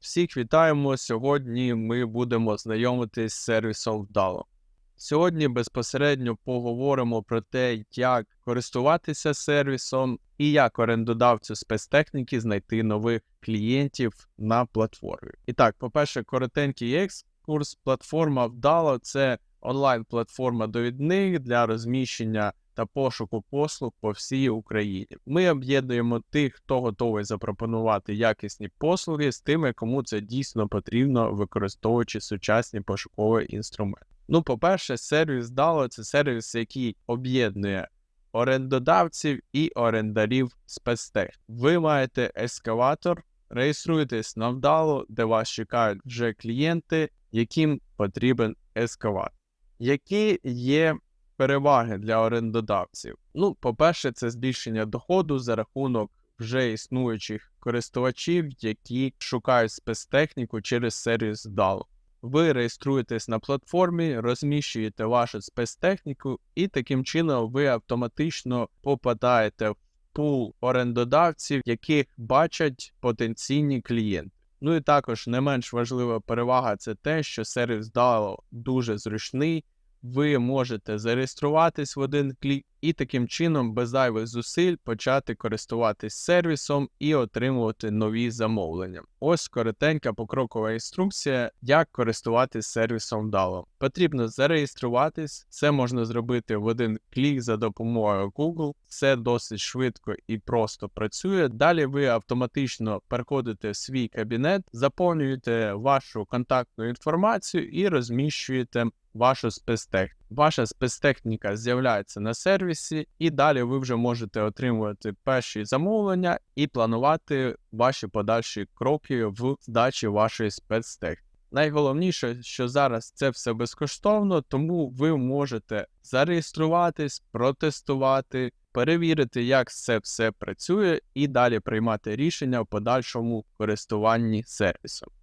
Всіх вітаємо. Сьогодні ми будемо знайомитись з сервісом Вдало. Сьогодні безпосередньо поговоримо про те, як користуватися сервісом і як орендодавцю спецтехніки знайти нових клієнтів на платформі. І так, по-перше, коротенький екскурс. Платформа Вдало це онлайн-платформа довідних для розміщення та пошуку послуг по всій Україні. Ми об'єднуємо тих, хто готовий запропонувати якісні послуги з тими, кому це дійсно потрібно, використовуючи сучасні пошукові інструменти. Ну, по-перше, сервіс DALO – це сервіс, який об'єднує орендодавців і орендарів спецтех. Ви маєте ескаватор, реєструєтесь на вдало, де вас чекають вже клієнти, яким потрібен ескаватор. Які є переваги для орендодавців? Ну, по-перше, це збільшення доходу за рахунок вже існуючих користувачів, які шукають спецтехніку через сервіс DALO. Ви реєструєтесь на платформі, розміщуєте вашу спецтехніку, і таким чином ви автоматично попадаєте в пул орендодавців, яких бачать потенційні клієнти. Ну і також не менш важлива перевага це те, що сервіс DAO дуже зручний. Ви можете зареєструватись в один клік і таким чином без зайвих зусиль почати користуватись сервісом і отримувати нові замовлення. Ось коротенька покрокова інструкція, як користуватись сервісом DAO. Потрібно зареєструватись, це можна зробити в один клік за допомогою Google. Все досить швидко і просто працює. Далі ви автоматично переходите в свій кабінет, заповнюєте вашу контактну інформацію і розміщуєте вашу спецтехніку. Ваша спецтехніка з'являється на сервісі, і далі ви вже можете отримувати перші замовлення і планувати ваші подальші кроки в здачі вашої спецтехніки. Найголовніше, що зараз це все безкоштовно, тому ви можете зареєструватись, протестувати, перевірити, як це все працює, і далі приймати рішення в подальшому користуванні сервісом.